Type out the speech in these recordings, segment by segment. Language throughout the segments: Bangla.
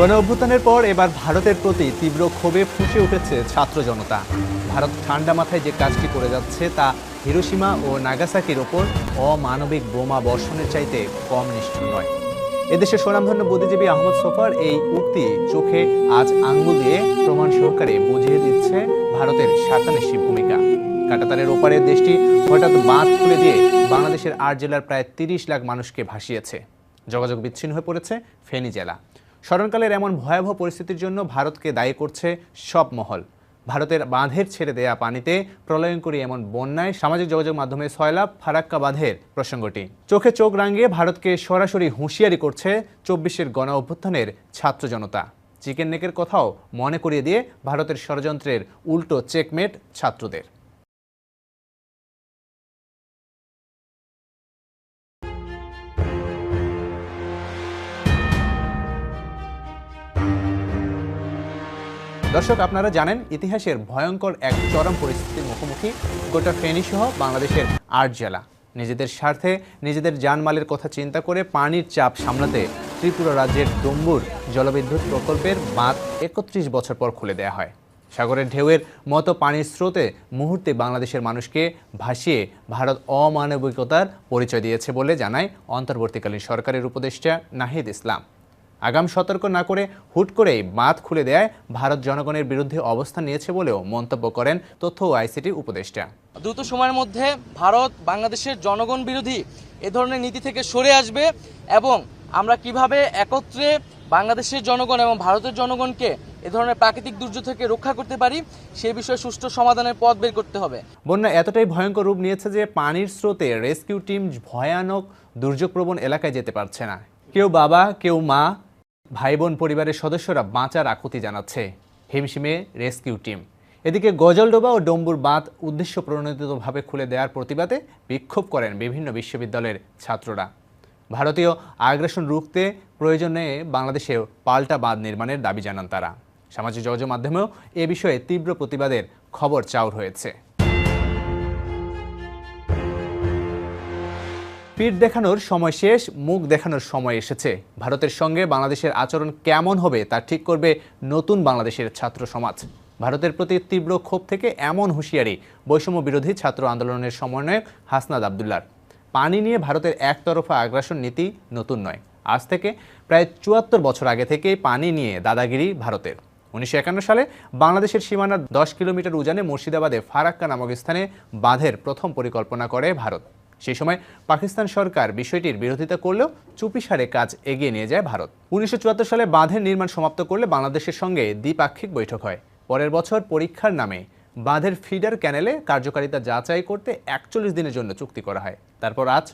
গণ অভ্যুত্থানের পর এবার ভারতের প্রতি তীব্র ক্ষোভে ফুসে উঠেছে ছাত্র জনতা। ভারত ঠান্ডা মাথায় যে কাজটি করে যাচ্ছে তা হিরোসীমা ও নাগাসাকির ওপর অমানবিক বোমা বর্ষণের চাইতে কম নিষ্ঠুর নয়। এদেশের স্বনামধন্য বুদ্ধিজীবী আহমদ সোফার এই উক্তি চোখে আজ আঙ্গুল দিয়ে প্রমাণ সহকারে বুঝিয়ে দিচ্ছে ভারতের সাতানিশি ভূমিকা। কাটাতারের ওপারে দেশটি হঠাৎ বাঁধ খুলে দিয়ে বাংলাদেশের আট জেলার প্রায় তিরিশ লাখ মানুষকে ভাসিয়েছে। যোগাযোগ বিচ্ছিন্ন হয়ে পড়েছে ফেনী জেলা। স্মরণকালের এমন ভয়াবহ পরিস্থিতির জন্য ভারতকে দায়ী করছে সব মহল। ভারতের বাঁধের ছেড়ে দেয়া পানিতে প্রলয়ঙ্করী এমন বন্যায় সামাজিক যোগাযোগ মাধ্যমে সয়লাভ ফারাক্কা বাঁধের প্রসঙ্গটি। চোখে চোখ রাঙিয়ে ভারতকে সরাসরি হুঁশিয়ারি করছে চব্বিশের গণ অভ্যুত্থানের ছাত্র জনতা। চিকেন নেকের কথাও মনে করিয়ে দিয়ে ভারতের ষড়যন্ত্রের উল্টো চেকমেট ছাত্রদের। দর্শক, আপনারা জানেন ইতিহাসের ভয়ঙ্কর এক চরম পরিস্থিতির মুখোমুখি গোটা ফেনী সহ বাংলাদেশের আট জেলা। নিজেদের স্বার্থে নিজেদের জানমালের কথা চিন্তা করে পানির চাপ সামলাতে ত্রিপুরা রাজ্যের ডম্বুর জলবিদ্যুৎ প্রকল্পের বাঁধ একত্রিশ বছর পর খুলে দেওয়া হয়। সাগরের ঢেউয়ের মতো পানির স্রোতে মুহূর্তে বাংলাদেশের মানুষকে ভাসিয়ে ভারত অমানবিকতার পরিচয় দিয়েছে বলে জানায় অন্তর্বর্তীকালীন সরকারের উপদেষ্টা নাহিদ ইসলাম। আগাম সতর্ক না করে হুট করেই বাঁধ খুলে দেয় ভারত জনগণের বিরুদ্ধে অবস্থান নিয়েছে বলেও মন্তব্য করেন তথ্য ও আইসিটি উপদেষ্টা। দ্রুত সময়ের মধ্যে ভারত বাংলাদেশের জনগণ বিরোধী এ ধরনের নীতি থেকে সরে আসবে এবং আমরা কীভাবে একত্রে বাংলাদেশের জনগণ এবং ভারতের জনগণকে এ ধরনের প্রাকৃতিক দুর্যোগ থেকে রক্ষা করতে পারি সেই বিষয়ে সুষ্ঠু সমাধানের পথ বের করতে হবে। বন্যা এতটাই ভয়ঙ্কর রূপ নিয়েছে যে পানির স্রোতে রেস্কিউ টিম ভয়ানক দুর্যোগপ্রবণ এলাকায় যেতে পারছে না। কেউ বাবা কেউ মা ভাই বোন পরিবারের সদস্যরা বাঁচার আকুতি জানাচ্ছে। হিমশিমে রেস্কিউ টিম। এদিকে গজলডোবা ও ডম্বুর বাঁধ উদ্দেশ্য প্রণোদিতভাবে খুলে দেওয়ার প্রতিবাদে বিক্ষোভ করেন বিভিন্ন বিশ্ববিদ্যালয়ের ছাত্ররা। ভারতীয় আগ্রাসন রুখতে প্রয়োজনে বাংলাদেশে পাল্টা বাঁধ নির্মাণের দাবি জানান তারা। সামাজিক যোগাযোগ মাধ্যমেও এ বিষয়ে তীব্র প্রতিবাদের খবর চাউর হয়েছে। পিঠ দেখানোর সময় শেষ, মুখ দেখানোর সময় এসেছে। ভারতের সঙ্গে বাংলাদেশের আচরণ কেমন হবে তা ঠিক করবে নতুন বাংলাদেশের ছাত্র সমাজ। ভারতের প্রতি তীব্র ক্ষোভ থেকে এমন হুঁশিয়ারি বৈষম্য বিরোধী ছাত্র আন্দোলনের সমন্বয়ক হাসনাদ আবদুল্লার। পানি নিয়ে ভারতের একতরফা আগ্রাসন নীতি নতুন নয়। আজ থেকে প্রায় চুয়াত্তর বছর আগে থেকেই পানি নিয়ে দাদাগিরি ভারতের। উনিশশো একান্ন সালে বাংলাদেশের সীমানার দশ কিলোমিটার উজানে মুর্শিদাবাদে ফারাক্কা নামক স্থানে বাঁধের প্রথম পরিকল্পনা করে ভারত। সেই সময় পাকিস্তান সরকার বিষয়টির বিরোধিতা করলেও চুপিসারে কাজ এগিয়ে নিয়ে যায় ভারত। উনিশশো চুয়াত্তর সালে বাঁধের নির্মাণ সমাপ্ত করলে বাংলাদেশের সঙ্গে দ্বিপাক্ষিক বৈঠক হয়। পরের বছর পরীক্ষার নামে বাঁধের ফিডার ক্যানেলে কার্যকারিতা যাচাই করতে একচল্লিশ দিনের জন্য চুক্তি করা হয়। তারপর আজ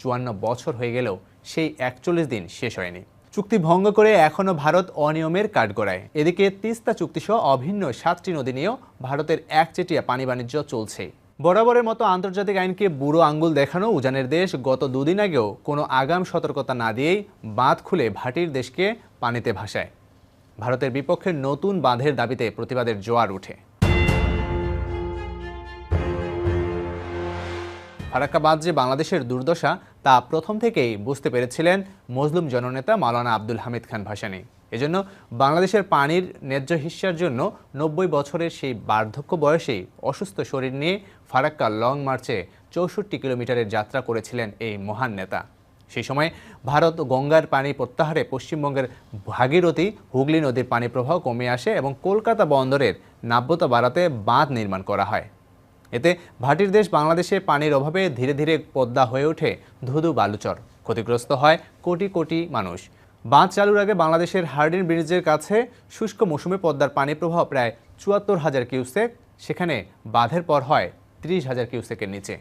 চুয়ান্ন বছর হয়ে গেলেও সেই একচল্লিশ দিন শেষ হয়নি। চুক্তি ভঙ্গ করে এখনও ভারত অনিয়মের কাঠগড়ায়। এদিকে তিস্তা চুক্তিসহ অভিন্ন সাতটি নদী নিয়েও ভারতের একচেটিয়া পানি বাণিজ্য চলছে। বরাবরের মতো আন্তর্জাতিক আইনকে বুড়ো আঙ্গুল দেখানো উজানের দেশ গত দুদিন আগেও কোনো আগাম সতর্কতা না দিয়েই বাঁধ খুলে ভাটির দেশকে পানিতে ভাসায়। ভারতের বিপক্ষে নতুন বাঁধের দাবিতে প্রতিবাদের জোয়ার উঠে। ফারাক্কা বাঁধ যে বাংলাদেশের দুর্দশা, তা প্রথম থেকেই বুঝতে পেরেছিলেন মজলুম জননেতা মাওলানা আব্দুল হামিদ খান ভাসানী। এজন্য বাংলাদেশের পানির ন্যায্য হিস্যার জন্য নব্বই বছরের সেই বার্ধক্য বয়সেই অসুস্থ শরীর নিয়ে ফারাক্কা লং মার্চে চৌষট্টি কিলোমিটারের যাত্রা করেছিলেন এই মহান নেতা। সেই সময় ভারত গঙ্গার পানি প্রত্যাহারে পশ্চিমবঙ্গের ভাগীরথী হুগলি নদীর পানি প্রবাহ কমে আসে এবং কলকাতা বন্দরের নাব্যতা বাড়াতে বাঁধ নির্মাণ করা হয়। এতে ভাটির দেশ বাংলাদেশে পানির অভাবে ধীরে ধীরে পদ্মা হয়ে ওঠে ধুধু বালুচর। ক্ষতিগ্রস্ত হয় কোটি কোটি মানুষ। বাঁধ চালুর আগে বাংলাদেশের হার্ডিন ব্রিজের কাছে শুষ্ক মৌসুমে পদ্মার পানি প্রবাহ প্রায় চুয়াত্তর হাজার কিউসেক। সেখানে বাঁধের পর হয় ত্রিশ হাজার কিউসেকের নিচে।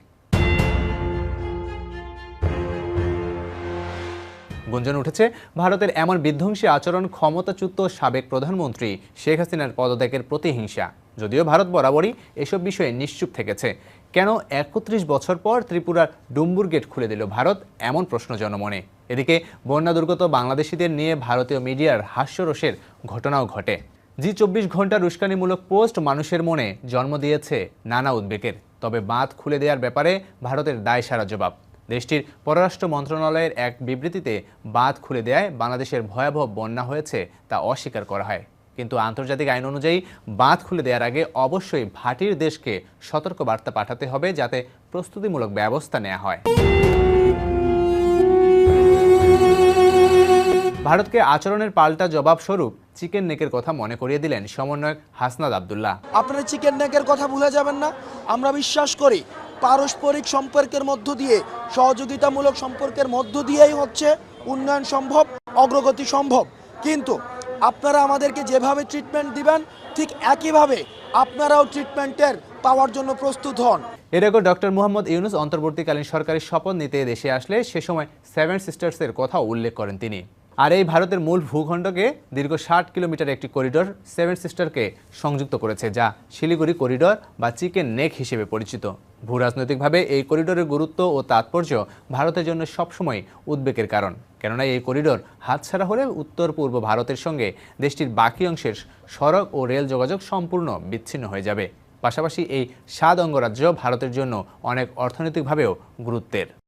গুঞ্জন উঠেছে, ভারতের এমন বিধ্বংসী আচরণ ক্ষমতাচ্যুত সাবেক প্রধানমন্ত্রী শেখ হাসিনার পদত্যাগের প্রতিহিংসা। যদিও ভারত বরাবরই এসব বিষয়ে নিশ্চুপ থেকেছে। কেন একত্রিশ বছর পর ত্রিপুরার ডুম্বুর গেট খুলে দিল ভারত? এমন প্রশ্ন জনমনে। এদিকে বন্যা দুর্গত বাংলাদেশিদের নিয়ে ভারতীয় মিডিয়ার হাস্যরসের ঘটনাও ঘটে। জি চব্বিশ ঘণ্টার উস্কানিমূলক পোস্ট মানুষের মনে জন্ম দিয়েছে নানা উদ্বেগের। তবে বাঁধ খুলে দেওয়ার ব্যাপারে ভারতের দায় সারা জবাব। দেশটির পররাষ্ট্র মন্ত্রণালয়ের এক বিবৃতিতে বাঁধ খুলে দেয় বাংলাদেশের ভয়াবহ বন্যা হয়েছে তা অস্বীকার করা হয়। কিন্তু আন্তর্জাতিক আইন অনুযায়ী বাঁধ খুলে দেওয়ার আগে অবশ্যই ভাটির দেশকে সতর্ক বার্তা পাঠাতে হবে যাতে প্রস্তুতিমূলক ব্যবস্থা নেওয়া হয়। ভারতকে আচরণের পাল্টা জবাবস্বরূপ চিকেন নেকের কথা মনে করিয়ে দিলেন সমন্বয়ক হাসনাদ আবদুল্লাহ। আপনারা চিকেন নেকের কথা ভুলে যাবেন না। আমরা বিশ্বাস করি পারস্পরিক সম্পর্কের মধ্য দিয়ে সহযোগিতামূলক সম্পর্কের মধ্য দিয়েই হচ্ছে উন্নয়ন সম্ভব অগ্রগতি সম্ভব। কিন্তু আপনারা আমাদেরকে যেভাবে ট্রিটমেন্ট দিবেন ঠিক একইভাবে আপনারাও ট্রিটমেন্টের পাওয়ার জন্য প্রস্তুত হন। এর আগে ডক্টর মোহাম্মদ ইউনুস অন্তর্বর্তীকালীন সরকারি শপথ নিতে দেশে আসলে সে সময় সেভেন সিস্টার্সের কথা উল্লেখ করেন তিনি। আর এই ভারতের মূল ভূখণ্ডকে দীর্ঘ ষাট কিলোমিটার একটি করিডোর সেভেন সিস্টারকে সংযুক্ত করেছে, যা শিলিগুড়ি করিডোর বা চিকেন নেক হিসেবে পরিচিত। ভূরাজনৈতিকভাবে এই করিডোরের গুরুত্ব ও তাৎপর্য ভারতের জন্য সবসময় উদ্বেগের কারণ। কেননা এই করিডোর হাতছাড়া হলে উত্তর পূর্ব ভারতের সঙ্গে দেশটির বাকি অংশের সড়ক ও রেল যোগাযোগ সম্পূর্ণ বিচ্ছিন্ন হয়ে যাবে। পাশাপাশি এই সাত অঙ্গরাজ্য ভারতের জন্য অনেক অর্থনৈতিকভাবেও গুরুত্বের।